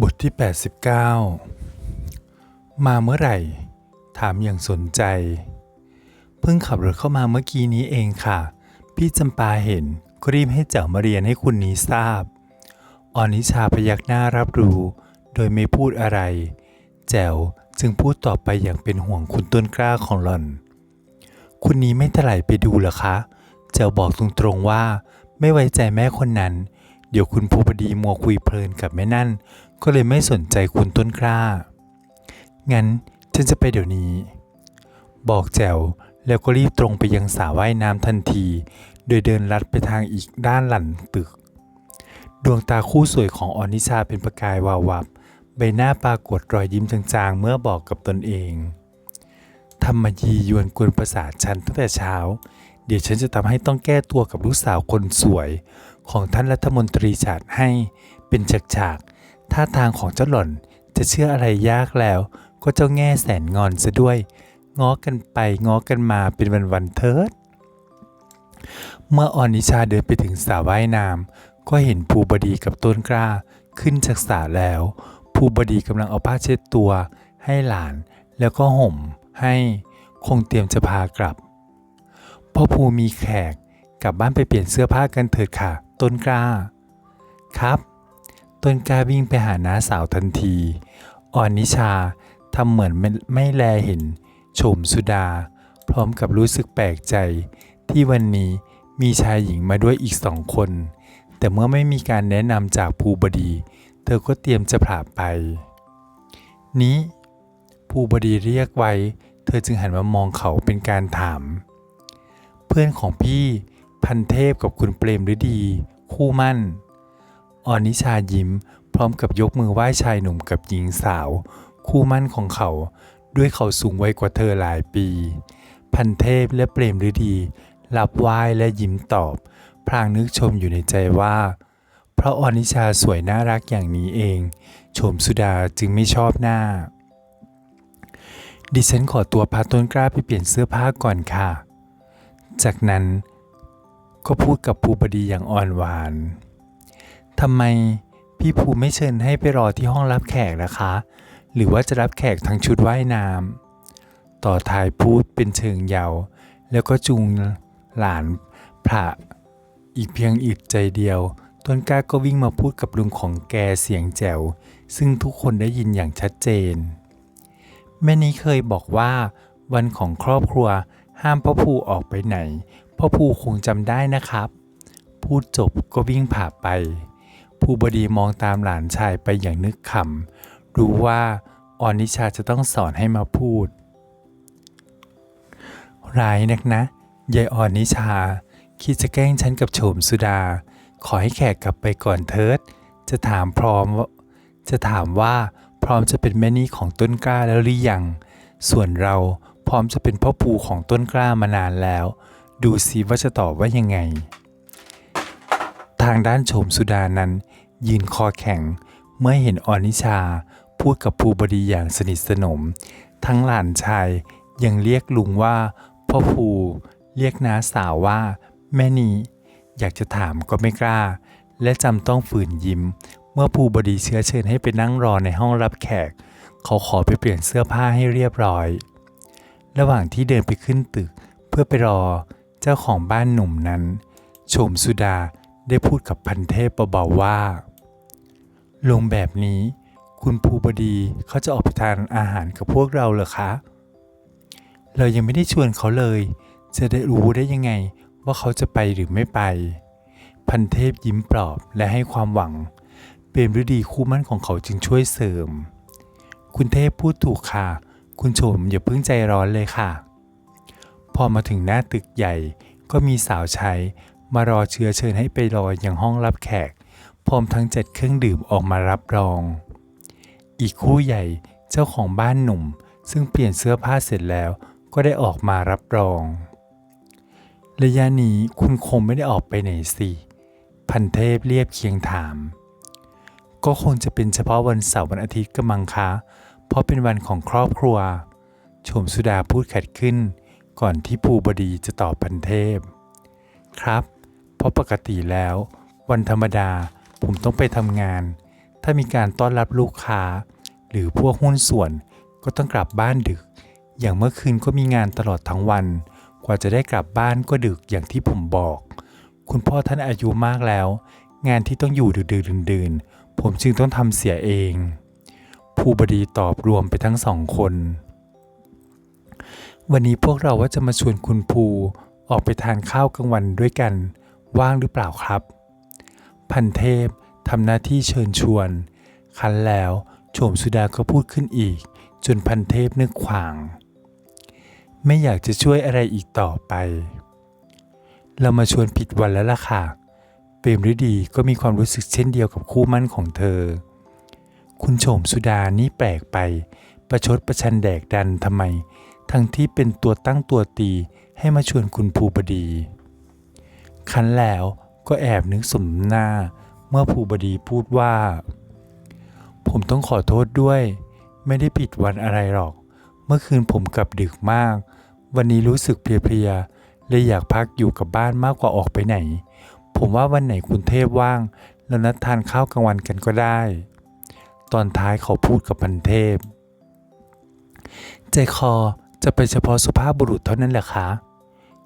บทที่ 89 มาเมื่อไหร่ ถามอย่างสนใจ เพิ่งขับรถเข้ามาเมื่อกี้นี้เองค่ะ พี่จำปาเห็นก็รีบให้เจ้ามาเรียนให้คุณนี้ทราบ ออนิชาพยักหน้ารับรู้ โดยไม่พูดอะไร แจ๋วจึงพูดต่อไปอย่างเป็นห่วงคุณต้นกล้าของหล่อน คุณนี้ไม่ถลายไปดูเหรอคะ แจ๋วบอกตรงๆว่า ไม่ไว้ใจแม่คนนั้น เดี๋ยวคุณภูบดีมัวคุยเพลินกับแม่นั่น ก็เลยไม่สนใจคุณต้นกล้า งั้นฉันจะไปเดี๋ยวนี้ บอกแจวแล้วก็รีบตรงไปยังสระว่ายน้ำทันที โดยเดินลัดไปทางอีกด้านหลังตึก ดวงตาคู่สวยของออนิชาเป็นประกายวาววับ ใบหน้าปรากฏรอยยิ้มจางๆ เมื่อบอกกับตนเองทำมยียวนกวนประสาทฉันตั้งแต่เช้า เดี๋ยวฉันจะทำให้ต้องแก้ตัวกับลูกสาวคนสวย ของท่านรัฐมนตรีฉาดให้เป็นฉาก ท่าทางของเจ้าหล่อนจะเชื่ออะไรยากแล้ว ก็เจ้าแง่แสนงอนซะด้วย ง้อกันไปง้อกันมาเป็นวันๆเถิด เมื่อออนิชาเดินไปถึงสระว่ายน้ำก็เห็นภูบดีกับต้นกล้าขึ้นจากสระแล้ว ภูบดีกำลังเอาผ้าเช็ดตัว ให้หลานแล้วก็ห่มให้คงเตรียมจะพากลับพ่อภูมีแขกกลับบ้านไปเปลี่ยนเสื้อผ้ากันเถิดค่ะ ต้นกล้า ครับ ต้นกล้าวิ่งไปหาน้าสาวทันที อ่อนนิชาทำเหมือนไม่ไม่แลเห็น โฉมสุดา พร้อมกับรู้สึกแปลกใจ ที่วันนี้มีชายหญิงมาด้วยอีกสองคน แต่เมื่อไม่มีการแนะนำจากภูบดี เธอก็เตรียมจะผ่าไป นี้ภูบดีเรียกไว้ เธอจึงหันมามองเขาเป็นการถาม เพื่อนของพี่พันเทพกับคุณเปรมฤดี คู่มั่น ออนิชายิ้ม พร้อมกับยกมือไหว้ชายหนุ่มกับหญิงสาว คู่มั่นของเขา ด้วยเขาสูงไว้กว่าเธอหลายปี พันเทพและเปรมฤดีรับไหว้และยิ้มตอบพลางนึกชมอยู่ในใจว่าเพราะออนิชาสวยน่ารักอย่างนี้เองชมสุดาจึงไม่ชอบหน้า ดิฉันขอตัวพาต้นกล้าไปเปลี่ยนเสื้อผ้าก่อนค่ะ จากนั้นก็พูดกับภูบดีอย่างอ่อนหวาน ทำไมพี่ภูไม่เชิญให้ไปรอที่ห้องรับแขกนะคะ หรือว่าจะรับแขกทั้งชุดว่ายน้ำต่อท้ายพูดเป็นเชิงเยาว์แล้วก็จูงหลานพระอีกเพียงอึดใจเดียว ต้นกล้าก็วิ่งมาพูดกับลุงของแกเสียงแจ๋ว ซึ่งทุกคนได้ยินอย่างชัดเจน แม่นี้เคยบอกว่า วันของครอบครัวห้ามพ่อภูออกไปไหน พ่อภูคงจำได้นะครับ พูดจบก็วิ่งผ่าไป ภูบดีมองตามหลานชายไปอย่างนึกขำรู้ว่าออนิชาจะต้องสอนให้มาพูด ร้ายนักนะยายออนิชา คิดจะแกล้งฉันกับโฉมสุดา ขอให้แขกกลับไปก่อนเถิดจะถามพร้อมจะถามว่าพร้อมจะเป็นแม่นี้ของต้นกล้าแล้วหรือยัง ส่วนเราพร้อมจะเป็นพ่อปู่ของต้นกล้ามานานแล้ว ดูสิว่าจะตอบว่ายังไง ทางด้านโฉมสุดานั้น ยืนคอแข็ง เมื่อเห็นออนิชา พูดกับภูบดีอย่างสนิทสนม ทั้งหลานชายยังเรียกลุงว่าพ่อภูเรียกน้าสาวว่า แม่นีอยากจะถามก็ไม่กล้า และจำต้องฝืนยิ้ม เมื่อภูบดีเชื้อเชิญให้ไปนั่งรอในห้องรับแขก เขาขอไปเปลี่ยนเสื้อผ้าให้เรียบร้อย ระหว่างที่เดินไปขึ้นตึก เพื่อไปรอเจ้าของบ้านหนุ่มนั้นโฉมสุดา ได้พูดกับพันเทพเบาๆว่า ลงแบบนี้ คุณภูบดีเขาจะออกไปทานอาหารกับพวกเราเหรอคะ เรายังไม่ได้ชวนเขาเลย จะได้รู้ได้ยังไงว่าเขาจะไปหรือไม่ไป พันเทพยิ้มปลอบและให้ความหวัง เปรมฤดีคู่มั่นของเขาจึงช่วยเสริม คุณเทพพูดถูกค่ะ คุณโฉมอย่าเพิ่งใจร้อนเลยค่ะ พอมาถึงหน้าตึกใหญ่ก็มีสาวใช้ มารอเชื้อเชิญให้ไปรออย่างห้องรับแขก พร้อมทั้งจัดเครื่องดื่มออกมารับรอง อีกคู่ใหญ่เจ้าของบ้านหนุ่ม ซึ่งเปลี่ยนเสื้อผ้าเสร็จแล้วก็ได้ออกมารับรอง ระยะนี้คุณคงไม่ได้ออกไปไหนสิ พันเทพเรียบเคียงถาม ก็คงจะเป็นเฉพาะวันเสาร์วันอาทิตย์ก็มังคะเพราะเป็นวันของครอบครัว ชมสุดาพูดขัดขึ้น ก่อนที่ภูบดีจะตอบพันเทพ ครับ เพราะปกติแล้ว วันธรรมดาผมต้องไปทำงาน ถ้ามีการต้อนรับลูกค้า หรือพวกหุ้นส่วนก็ต้องกลับบ้านดึก อย่างเมื่อคืนก็มีงานตลอดทั้งวัน กว่าจะได้กลับบ้านก็ดึกอย่างที่ผมบอก คุณพ่อท่านอายุมากแล้ว งานที่ต้องอยู่ดึกดื่นๆผมจึงต้องทำเสียเองภูบดีตอบรวมไปทั้งสองคน วันนี้พวกเราว่าจะมาชวนคุณภูออกไปทานข้าวกลางวันด้วยกัน ว่างหรือเปล่าครับ พันเทพทำหน้าที่เชิญชวน คันแล้วโฉมสุดาก็พูดขึ้นอีก จนพันเทพนึกขวาง ไม่อยากจะช่วยอะไรอีกต่อไป เรามาชวนผิดวันแล้วล่ะค่ะเปรมฤดีก็มีความรู้สึกเช่นเดียวกับคู่มั่นของเธอ คุณโฉมสุดานี่แปลกไป ประชดประชันแดกดันทำไม ทั้งที่เป็นตัวตั้งตัวตีให้มาชวนคุณภูบดี คันแล้วก็แอบนึกสมหน้า เมื่อภูบดีพูดว่า ผมต้องขอโทษด้วย ไม่ได้ผิดวันอะไรหรอก เมื่อคืนผมกลับดึกมาก วันนี้รู้สึกเพลียๆเลยอยากพักอยู่กับบ้านมากกว่าออกไปไหน ผมว่าวันไหนคุณเทพว่างเรานัดทานข้าวกลางวันกันก็ได้ ตอนท้ายเขาพูดกับพันเทพ ใจคอจะไปเฉพาะสุภาพบุรุษเท่านั้นแหละคะ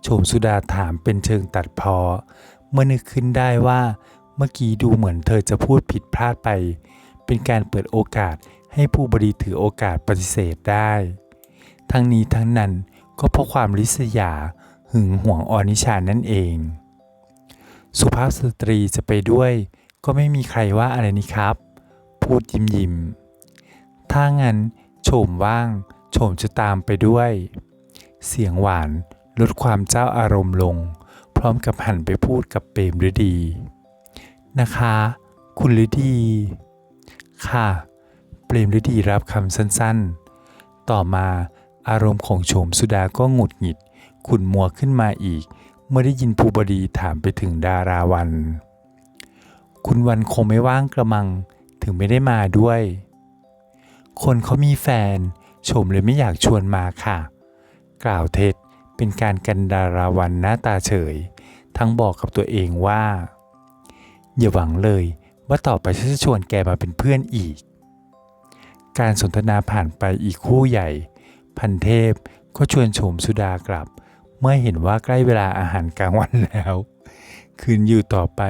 โฉมสุดาถามเป็นเชิงตัดพอ เมื่อนึกขึ้นได้ว่า เมื่อกี้ดูเหมือนเธอจะพูดผิดพลาดไป เป็นการเปิดโอกาสให้ผู้บริถือโอกาสปฏิเสธได้ ทั้งนี้ทั้งนั้นก็เพราะความริษยาหึงหวงออนิชานั่นเอง สุภาพสตรีจะไปด้วย ก็ไม่มีใครว่าอะไรนี่ครับ พูดยิ้มยิ้มถ้างั้นโฉมว่างโฉมจะตามไปด้วย เสียงหวาน ลดความเจ้าอารมณ์ลง พร้อมกับหันไปพูดกับเปรมฤดี นะคะ คุณฤดี ค่ะ เปรมฤดีรับคำสั้นๆ ต่อมาอารมณ์ของโฉมสุดาก็หงุดหงิด ขุนมัวขึ้นมาอีก เมื่อได้ยินภูบดีถามไปถึงดาราวัน คุณวันคงไม่ว่างกระมังถึงไม่ได้มาด้วย คนเขามีแฟนโฉมเลยไม่อยากชวนมาค่ะ กล่าวเท็จ เป็นการกันดาราวันหน้าตาเฉย ทั้งบอกกับตัวเองว่า อย่าหวังเลยว่าต่อไปฉันจะชวนแกมาเป็นเพื่อนอีก การสนทนาผ่านไปอีกคู่ใหญ่ พันเทพก็ชวนโฉมสุดากลับ เมื่อเห็นว่าใกล้เวลาอาหารกลางวันแล้ว คืนอยู่ต่อไป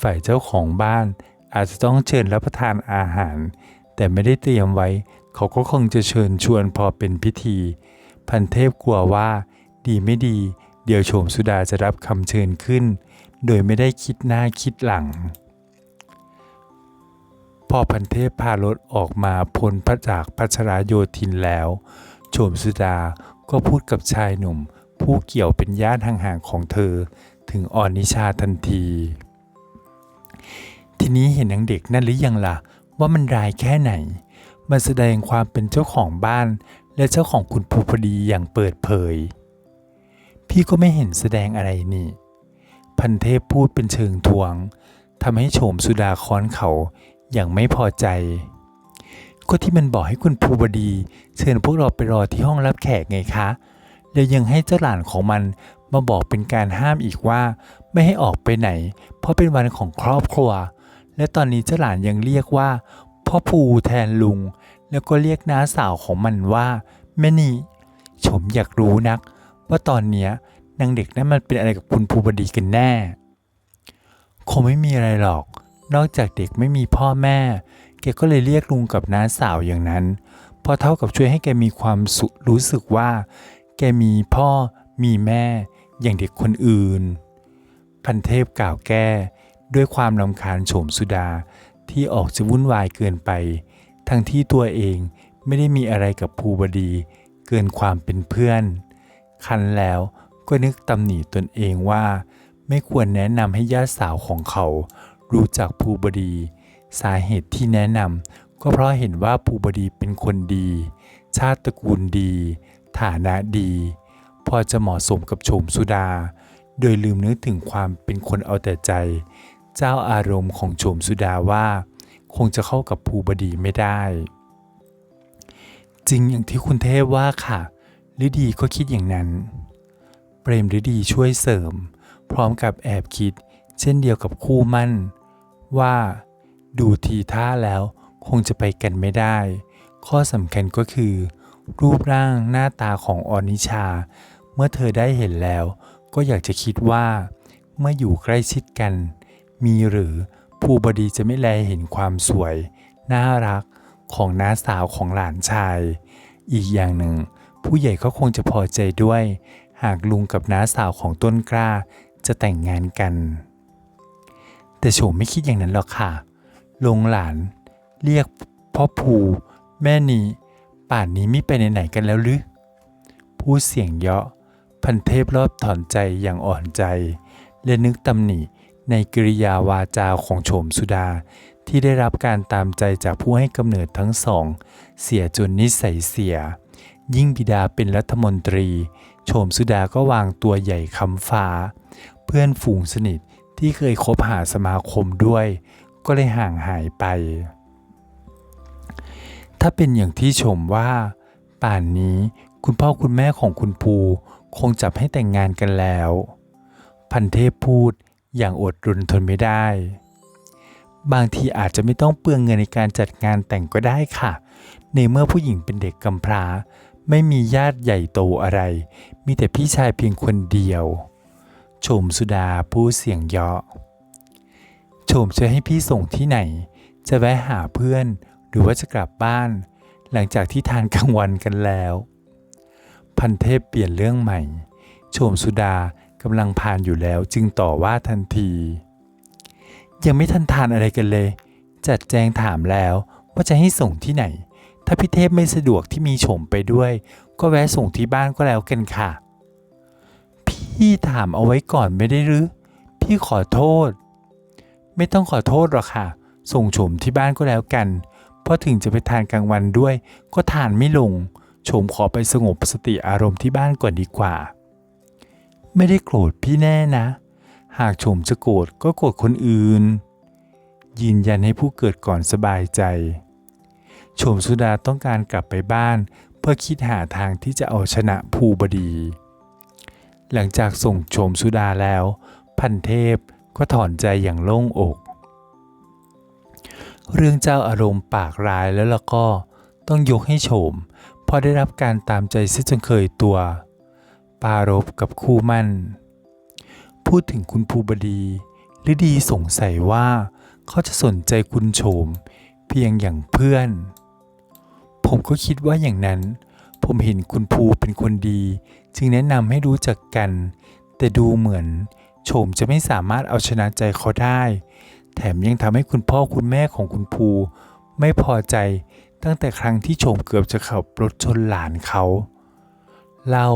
ฝ่ายเจ้าของบ้าน อาจจะต้องเชิญรับประทานอาหาร แต่ไม่ได้เตรียมไว้ เขาก็คงจะเชิญชวนพอเป็นพิธี พันเทพกลัวว่า ดีไม่ดี เดี๋ยวโฉมสุดาจะรับคำเชิญขึ้น โดยไม่ได้คิดหน้าคิดหลัง พอพันเทพพารถออกมาพ้นพระจากพัชรโยธินแล้ว โฉมสุดาก็พูดกับชายหนุ่ม ผู้เกี่ยวเป็นญาติห่างๆของเธอ ถึงอ่อนนิชาทันที ทีนี้เห็นนางเด็กนั่นหรือยังล่ะ ว่ามันร้ายแค่ไหน มันแสดงความเป็นเจ้าของบ้านและเจ้าของคุณภูพดีอย่างเปิดเผย พี่ก็ไม่เห็นแสดงอะไรนี่ พันเทพพูดเป็นเชิงทวงทำให้โฉมสุดาค้อนเขาอย่างไม่พอใจ ก็ที่มันบอกให้คุณภูบดี เชิญพวกเราไปรอที่ห้องรับแขกไงคะ แล้วยังให้เจ้าหลานของมันมาบอกเป็นการห้ามอีกว่า ไม่ให้ออกไปไหน เพราะเป็นวันของครอบครัว และตอนนี้เจ้าหลานยังเรียกว่าพ่อภูแทนลุง แล้วก็เรียกน้าสาวของมันว่าแม่นี่ ชมอยากรู้นัก ว่าตอนเนี้ยนางเด็กนั้นมันเป็นอะไรกับคุณภูบดีกันแน่ คงไม่มีอะไรหรอก นอกจากเด็กไม่มีพ่อแม่ แกก็เลยเรียกลุงกับน้าสาวอย่างนั้น เพราะเท่ากับช่วยให้แกมีความสุขรู้สึกว่า แกมีพ่อมีแม่ อย่างเด็กคนอื่น พันเทพกล่าวแก้ด้วยความลำคาญโฉมสุดาที่ออกจะวุ่นวายเกินไป ทั้งที่ตัวเองไม่ได้มีอะไรกับภูบดี เกินความเป็นเพื่อน คันแล้วก็นึกตำหนิตนเองว่า ไม่ควรแนะนำให้ญาติสาวของเขา รู้จักภูบดี สาเหตุที่แนะนำก็เพราะเห็นว่าภูบดีเป็นคนดี ชาติตระกูลดี ฐานะดี พอจะเหมาะสมกับโฉมสุดา โดยลืมนึกถึงความเป็นคนเอาแต่ใจ เจ้าอารมณ์ของโฉมสุดาว่า คงจะเข้ากับภูบดีไม่ได้ จริงอย่างที่คุณเทพว่าค่ะ ฤดีก็คิดอย่างนั้น เปรมฤดีช่วยเสริม พร้อมกับแอบคิด เช่นเดียวกับคู่มั่น ว่า ดูทีท่าแล้วคงจะไปกันไม่ได้ ข้อสำคัญก็คือ รูปร่างหน้าตาของออนิชา เมื่อเธอได้เห็นแล้ว ก็อยากจะคิดว่า เมื่ออยู่ใกล้ชิดกัน มีหรือภูบดีจะไม่แลเห็นความสวย น่ารักของน้าสาวของหลานชาย อีกอย่างหนึ่ง ผู้ใหญ่ก็คงจะพอใจด้วย หากลุงกับน้าสาวของต้นกล้าจะแต่งงานกัน แต่โฉมไม่คิดอย่างนั้นหรอกค่ะ ลงหลาน เรียกพ่อภูแม่นีป่านนี้ไม่ไปไหนๆกันแล้วหรือพูดเสียงเยาะพันเทพรอบถอนใจอย่างอ่อนใจ และนึกตำหนิในกริยาวาจาของโฉมสุดาที่ได้รับการตามใจจากผู้ให้กำเนิดทั้งสอง เสียจนนิสัยเสีย ยิ่งบิดาเป็นรัฐมนตรี โฉมสุดาก็วางตัวใหญ่คำฟ้า เพื่อนฝูงสนิทที่เคยคบหาสมาคมด้วย ก็เลยห่างหายไป ถ้าเป็นอย่างที่ชมว่า ป่านนี้คุณพ่อคุณแม่ของคุณภูคงจับให้แต่งงานกันแล้ว พันเทพพูดอย่างอดรนทนไม่ได้ บางทีอาจจะไม่ต้องเปลืองเงินในการจัดงานแต่งก็ได้ค่ะ ในเมื่อผู้หญิงเป็นเด็กกำพร้า ไม่มีญาติใหญ่โตอะไร มีแต่พี่ชายเพียงคนเดียว โฉมสุดาพูดเสียงเยาะโฉมจะให้พี่ส่งที่ไหน จะแวะหาเพื่อน หรือว่าจะกลับบ้าน หลังจากที่ทานกลางวันกันแล้ว พันเทพเปลี่ยนเรื่องใหม่ โฉมสุดากำลังพานอยู่แล้วจึงต่อว่าทันที ยังไม่ทันทานอะไรกันเลย จัดแจงถามแล้วว่าจะให้ส่งที่ไหน ถ้าพี่เทพไม่สะดวกที่มีโฉมไปด้วย ก็แวะส่งที่บ้านก็แล้วกันค่ะ พี่ถามเอาไว้ก่อนไม่ได้หรือ พี่ขอโทษ ไม่ต้องขอโทษหรอกค่ะ ส่งโฉมที่บ้านก็แล้วกัน เพราะถึงจะไปทานกลางวันด้วย ก็ทานไม่ลง โฉมขอไปสงบสติอารมณ์ที่บ้านก่อนดีกว่า ไม่ได้โกรธพี่แน่นะ หากโฉมจะโกรธก็โกรธคนอื่น ยืนยันให้ผู้เกิดก่อนสบายใจ โฉมสุดาต้องการกลับไปบ้าน เพื่อคิดหาทางที่จะเอาชนะภูบดี หลังจากส่งโฉมสุดาแล้ว พันเทพก็ถอนใจอย่างโล่งอก เรื่องเจ้าอารมณ์ปากร้ายแล้วล่ะก็ต้องยกให้โฉมพราะได้รับการตามใจเสียจนเคยตัว ปารบกับคู่มั่น พูดถึงคุณภูบดีฤดีสงสัยว่าเขาจะสนใจคุณโฉมเพียงอย่างเพื่อน ผมก็คิดว่าอย่างนั้น ผมเห็นคุณภูเป็นคนดี จึงแนะนำให้รู้จักกัน แต่ดูเหมือน โฉมจะไม่สามารถเอาชนะใจเขาได้ แถมยังทำให้คุณพ่อคุณแม่ของคุณภูไม่พอใจตั้งแต่ครั้งที่โฉมเกือบจะขับรถชนหลานเขาเล่า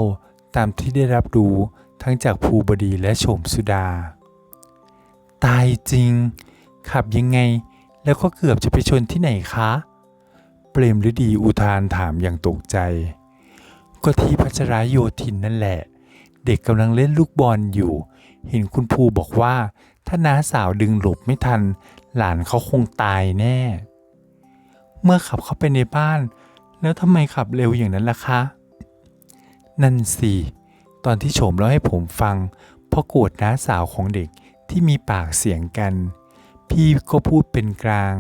ตามที่ได้รับรู้ทั้งจากภูบดีและโฉมสุดา ตายจริง ขับยังไงแล้วก็เกือบจะไปชนที่ไหนคะ เปรมฤดีอุทานถามอย่างตกใจ ก็ที่พัชรายโยธินนั่นแหละ เด็กกำลังเล่นลูกบอลอยู่ เห็นคุณภูบอกว่า ถ้าน้าสาวดึงหลบไม่ทัน หลานเขาคงตายแน่ เมื่อขับเข้าไปในบ้าน แล้วทำไมขับเร็วอย่างนั้นล่ะคะ นั่นสิตอนที่โฉมเล่าให้ผมฟังเพราะโกรธน้าสาวของเด็กที่มีปากเสียงกัน พี่ก็พูดเป็นกลาง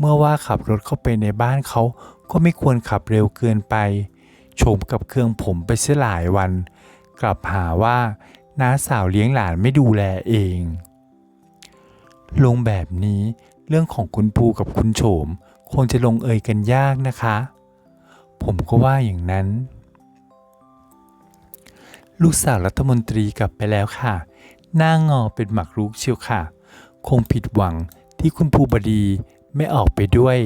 เมื่อว่าขับรถเข้าไปในบ้านเขาก็ไม่ควรขับเร็วเกินไป โฉมกับเครื่องผมไปเสียหลายวัน กลับหาว่าน้าสาวเลี้ยงหลานไม่ดูแลเอง ลงแบบนี้เรื่องของคุณภูกับคุณโฉม คงจะลงเอยกันยากนะคะ ผมก็ว่าอย่างนั้น ลูกสาวรัฐมนตรีกลับไปแล้วค่ะ หน้างอเป็นหมักรุกเชียวค่ะ คงผิดหวังที่คุณภูบดี ไม่ออกไปด้วย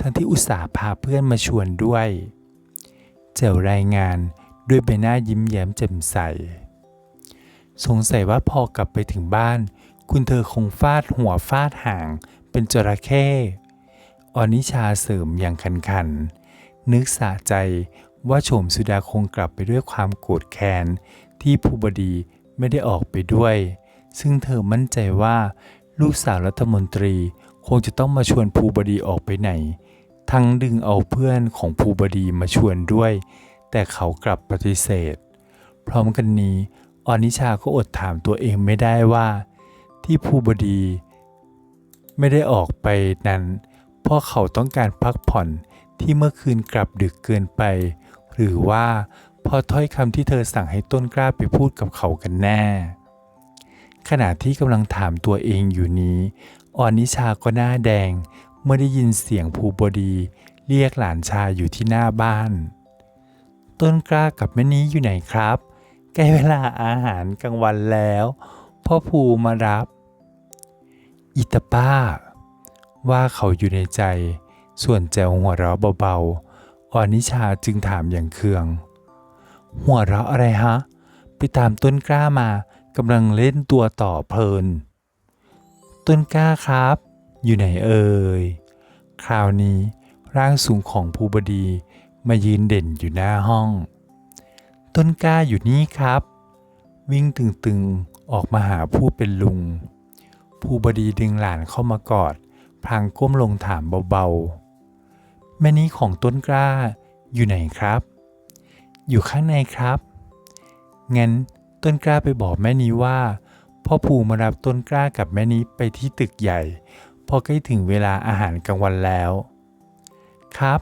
ทั้งที่อุตส่าห์พาเพื่อนมาชวนด้วย เจ้ารายงานด้วยใบหน้ายิ้มแย้มแจ่มใส สงสัยว่าพอกลับไปถึงบ้าน คุณเธอคงฟาดหัวฟาดหาง เป็นจระเข้อนิชาเสริมอย่างคันคัน นึกสะใจว่าโฉมสุดาคงกลับไปด้วยความโกรธแค้นที่ภูบดีไม่ได้ออกไปด้วย ซึ่งเธอมั่นใจว่าลูกสาวรัฐมนตรี คงจะต้องมาชวนภูบดีออกไปไหน ทั้งดึงเอาเพื่อนของภูบดีมาชวนด้วย แต่เขากลับปฏิเสธ พร้อมกันนี้อนิชาก็อดถามตัวเองไม่ได้ว่า ที่ภูบดีไม่ได้ออกไปนั้น เพราะเขาต้องการพักผ่อนที่เมื่อคืนกลับดึกเกินไป หรือว่าพอถ้อยคำที่เธอสั่งให้ต้นกล้าไปพูดกับเขากันแน่ ขณะที่กำลังถามตัวเองอยู่นี้ ออนนิชาก็หน้าแดง เมื่อได้ยินเสียงภูบดี เรียกหลานชายอยู่ที่หน้าบ้าน ต้นกล้ากับแม่นี้อยู่ไหนครับใกล้เวลาอาหารกลางวันแล้ว พ่อภูมารับ อิตาป้า ว่าเขาอยู่ในใจ ส่วนแจวหัวเราะเบาๆออนิชาจึงถามอย่างเคือง หัวเราะอะไรฮะ ไปตามต้นกล้ามากำลังเล่นตัวต่อเพลิน ต้นกล้าครับ อยู่ไหนเอ่ย คราวนี้ร่างสูงของภูบดีมายืนเด่นอยู่หน้าห้อง ต้นกล้าอยู่นี่ครับ วิ่งตึงๆออกมาหาผู้เป็นลุง ภูบดีดึงหลานเข้ามากอด พลางก้มลงถามเบาๆ แม่นี้ของต้นกล้าอยู่ไหนครับ อยู่ข้างในครับ งั้นต้นกล้าไปบอกแม่นี้ว่า พ่อภูมารับต้นกล้ากับแม่นี้ไปที่ตึกใหญ่ พอใกล้ถึงเวลาอาหารกลางวันแล้ว ครับ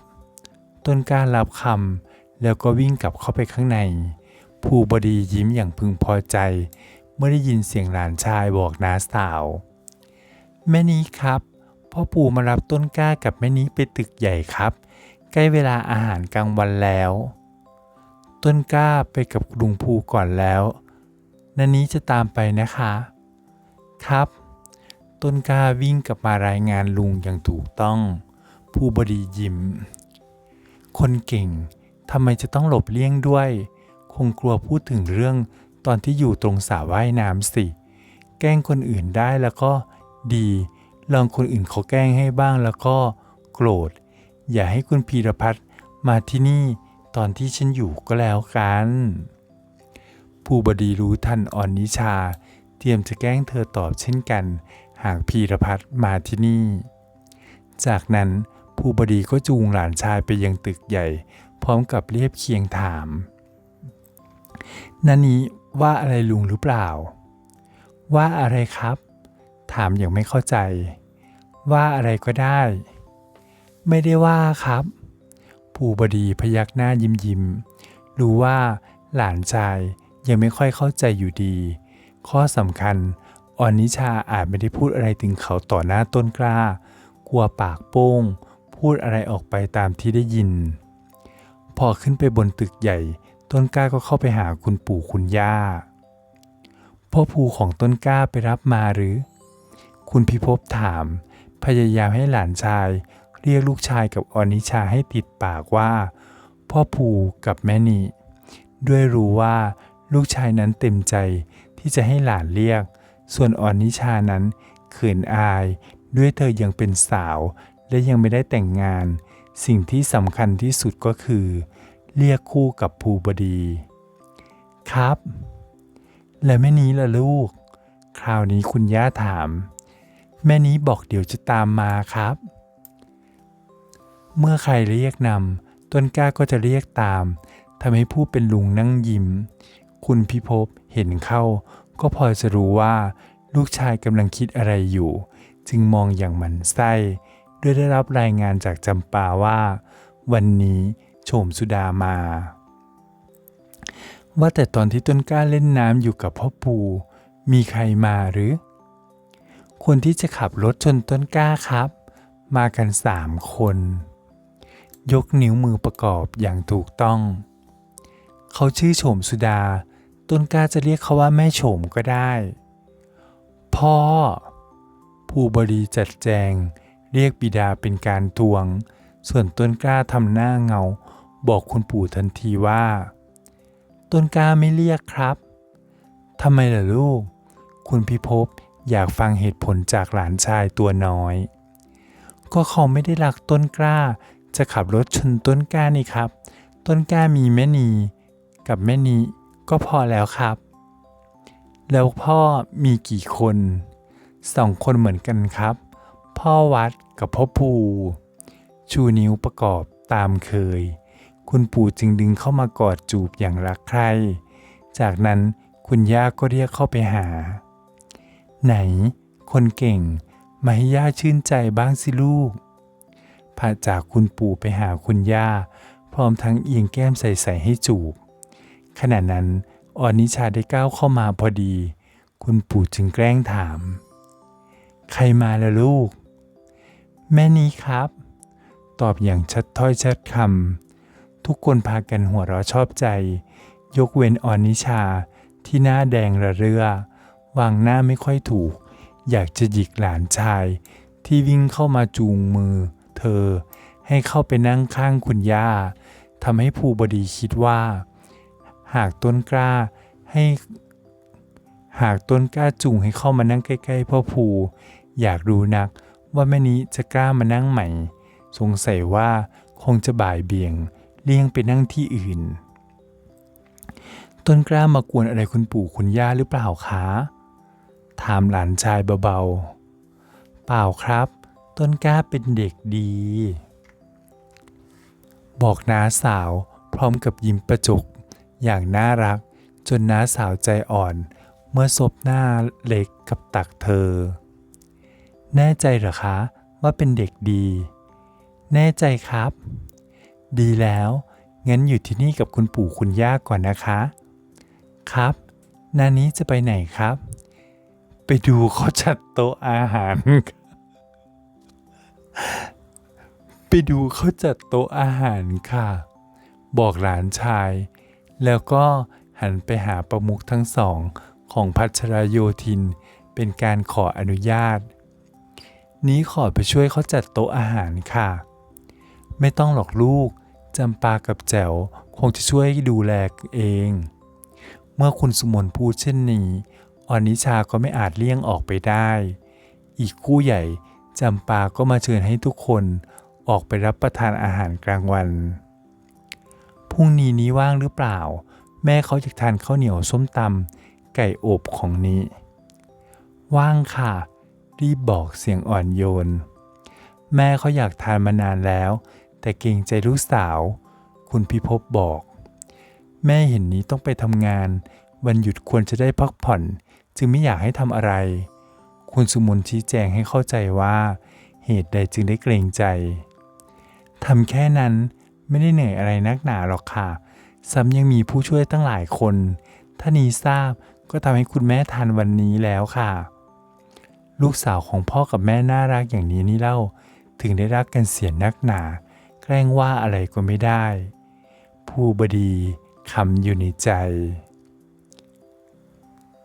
ต้นกล้ารับคำแล้วก็วิ่งกลับเข้าไปข้างในภูบดียิ้มอย่างพึงพอใจ เมื่อได้ยินเสียงหลานชายบอกน้าสาว แม่นี้ครับ พ่อปู่มารับต้นกล้ากับแม่นี้ไปตึกใหญ่ครับ ใกล้เวลาอาหารกลางวันแล้ว ต้นกล้าไปกับลุงภูก่อนแล้ว นันนี้จะตามไปนะคะ ครับ ต้นกล้าวิ่งกลับมารายงานลุงอย่างถูกต้อง ผู้บดียิ้ม คนเก่งทำไมจะต้องหลบเลี่ยงด้วย คงกลัวพูดถึงเรื่องตอนที่อยู่ตรงสระว่ายน้ำสิ แกล้งคนอื่นได้แล้วก็ดี ลองคนอื่นเขาแกล้งให้บ้างแล้วก็โกรธ อย่าให้คุณพีรพัฒน์มาที่นี่ตอนที่ฉันอยู่ก็แล้วกัน ผู้บดีรู้ทันอ่อนนิชา เตรียมจะแกล้งเธอตอบเช่นกัน หากพีรพัฒน์มาที่นี่ จากนั้นผู้บดีก็จูงหลานชายไปยังตึกใหญ่ พร้อมกับเรียบเคียงถามนันนี้ว่าอะไรลุงหรือเปล่า ว่าอะไรครับ ถามอย่างไม่เข้าใจ ว่าอะไรก็ได้ ไม่ได้ว่าครับผู้บดีพยักหน้ายิ้มยิ้มรู้ว่าหลานชาย ยังไม่ค่อยเข้าใจอยู่ดี ข้อสำคัญออนนิชาอาจไม่ได้พูดอะไรถึงเขาต่อหน้าต้นกล้า กลัวปากโป้ง พูดอะไรออกไปตามที่ได้ยิน พอขึ้นไปบนตึกใหญ่ ต้นกล้าก็เข้าไปหาคุณปู่คุณย่า พ่อภูของต้นกล้าไปรับมาหรือ คุณพิภพถาม พยายามให้หลานชาย เรียกลูกชายกับออนิชาให้ติดปากว่า พ่อภูกับแม่นีด้วยรู้ว่า ลูกชายนั้นเต็มใจที่จะให้หลานเรียก ส่วนอ่อนิชานั้นเขินอาย ด้วยเธอยังเป็นสาว และยังไม่ได้แต่งงาน สิ่งที่สำคัญที่สุดก็คือ เรียกคู่กับภูบดี ครับ และแม่นี้ล่ะลูก คราวนี้คุณย่าถาม แม่นี้บอกเดี๋ยวจะตามมาครับ เมื่อใครเรียกนำต้นกล้าก็จะเรียกตามทำให้ผู้เป็นลุงนั่งยิ้ม คุณพิภพเห็นเข้า ก็พอจะรู้ว่า ลูกชายกำลังคิดอะไรอยู่ จึงมองอย่างหมันไส้ด้วยได้รับรายงานจากจำปาว่า วันนี้โฉมสุดามา ว่าแต่ตอนที่ต้นกล้าเล่นน้ำอยู่กับพ่อปู่มีใครมาหรือ คนที่จะขับรถชนต้นกล้าครับ มากันสามคน ยกนิ้วมือประกอบอย่างถูกต้อง เขาชื่อโฉมสุดา ต้นกล้าจะเรียกเขาว่าแม่โฉมก็ได้ พ่อ ผู้บริจัดแจง เรียกบิดาเป็นการทวง ส่วนต้นกล้าทำหน้าเงา บอกคุณปู่ทันทีว่า ต้นกล้าไม่เรียกครับทำไมล่ะลูก คุณพิภพอยากฟังเหตุผลจากหลานชายตัวน้อย ก็เขาไม่ได้รักต้นกล้า จะขับรถชนต้นกล้านี่ครับ ต้นกล้ามีแม่นี กับแม่นี ก็พอแล้วครับ แล้วพ่อมีกี่คนสองคนเหมือนกันครับ พ่อวัดกับพ่อภูชูนิ้วประกอบตามเคย คุณปู่จึงดึงเข้ามากอดจูบอย่างรักใคร จากนั้นคุณย่าก็เรียกเข้าไปหา ไหน คนเก่ง มาให้ย่าชื่นใจบ้างสิลูกพาจากคุณปู่ไปหาคุณย่า พร้อมทั้งเอียงแก้มใส่ๆให้จูบ ขณะนั้นออนิชาได้ก้าวเข้ามาพอดี คุณปู่จึงแกล้งถาม ใครมาล่ะลูก แม่นี้ครับ ตอบอย่างชัดถ้อยชัดคำทุกคนพากันหัวเราะชอบใจ ยกเว้นออนิชาที่หน้าแดงระเรื่อวางหน้าไม่ค่อยถูก อยากจะหยิกหลานชาย ที่วิ่งเข้ามาจูงมือ เธอให้เข้าไปนั่งข้างคุณย่าทำให้ภูบดีคิดว่า หากต้นกล้าให้ หากต้นกล้าจูงให้เข้ามานั่งใกล้ๆพ่อภูอยากรู้นักว่าแม่นี้จะกล้ามานั่งใหม่ สงสัยว่าคงจะบ่ายเบี่ยงเลี่ยงไปนั่งที่อื่น ต้นกล้ามากวนอะไรคุณปู่คุณย่าหรือเปล่าคะ ถามหลานชายเบาๆ เปล่าครับ ต้นกล้าเป็นเด็กดี บอกน้าสาวพร้อมกับยิ้มประจก อย่างน่ารักจนน้าสาวใจอ่อน เมื่อซบหน้าเล็กกับตักเธอ แน่ใจเหรอคะว่าเป็นเด็กดี แน่ใจครับ ดีแล้ว งั้นอยู่ที่นี่กับคุณปู่คุณย่าก่อนนะคะ ครับ นานี้จะไปไหนครับ ไปดูเขาจัดโต๊ะอาหาร ไปดูเขาจัดโต๊ะอาหารค่ะ บอกหลานชาย แล้วก็หันไปหาประมุขทั้งสองของพัชรโยธิน เป็นการขออนุญาต นี้ขอไปช่วยเขาจัดโต๊ะอาหารค่ะ ไม่ต้องหรอกลูกจำปากับแจ๋วคงจะช่วยดูแลเอง เมื่อคุณสมนพูดเช่นนี้ออนิชาก็ไม่อาจเลี่ยงออกไปได้ อีกคู่ใหญ่จำปาก็มาเชิญให้ทุกคนออกไปรับประทานอาหารกลางวัน พรุ่งนี้นี้ว่างหรือเปล่า แม่เขาอยากทานข้าวเหนียวส้มตำไก่อบของนี้ ว่างค่ะ รีบบอกเสียงอ่อนโยน แม่เขาอยากทานมานานแล้ว แต่เกรงใจลูกสาว คุณพิภพบอก แม่เห็นนี้ต้องไปทำงาน วันหยุดควรจะได้พักผ่อน จึงไม่อยากให้ทำอะไร คุณสุมนชี้แจงให้เข้าใจว่า เหตุใดจึงได้เกรงใจทำแค่นั้น ไม่ได้เหนื่อยอะไรนักหนาหรอกค่ะซ้ำยังมีผู้ช่วยตั้งหลายคน ถ้านี้ทราบก็ทำให้คุณแม่ทานวันนี้แล้วค่ะ ลูกสาวของพ่อกับแม่น่ารักอย่างนี้นี่เล่า ถึงได้รักกันเสียนักหนา แกล้งว่าอะไรก็ไม่ได้ ผู้บดีคำอยู่ในใจ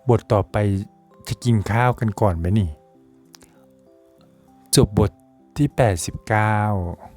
บทต่อไปจะกินข้าวกันก่อนไหมนี่ จบบทที่ 89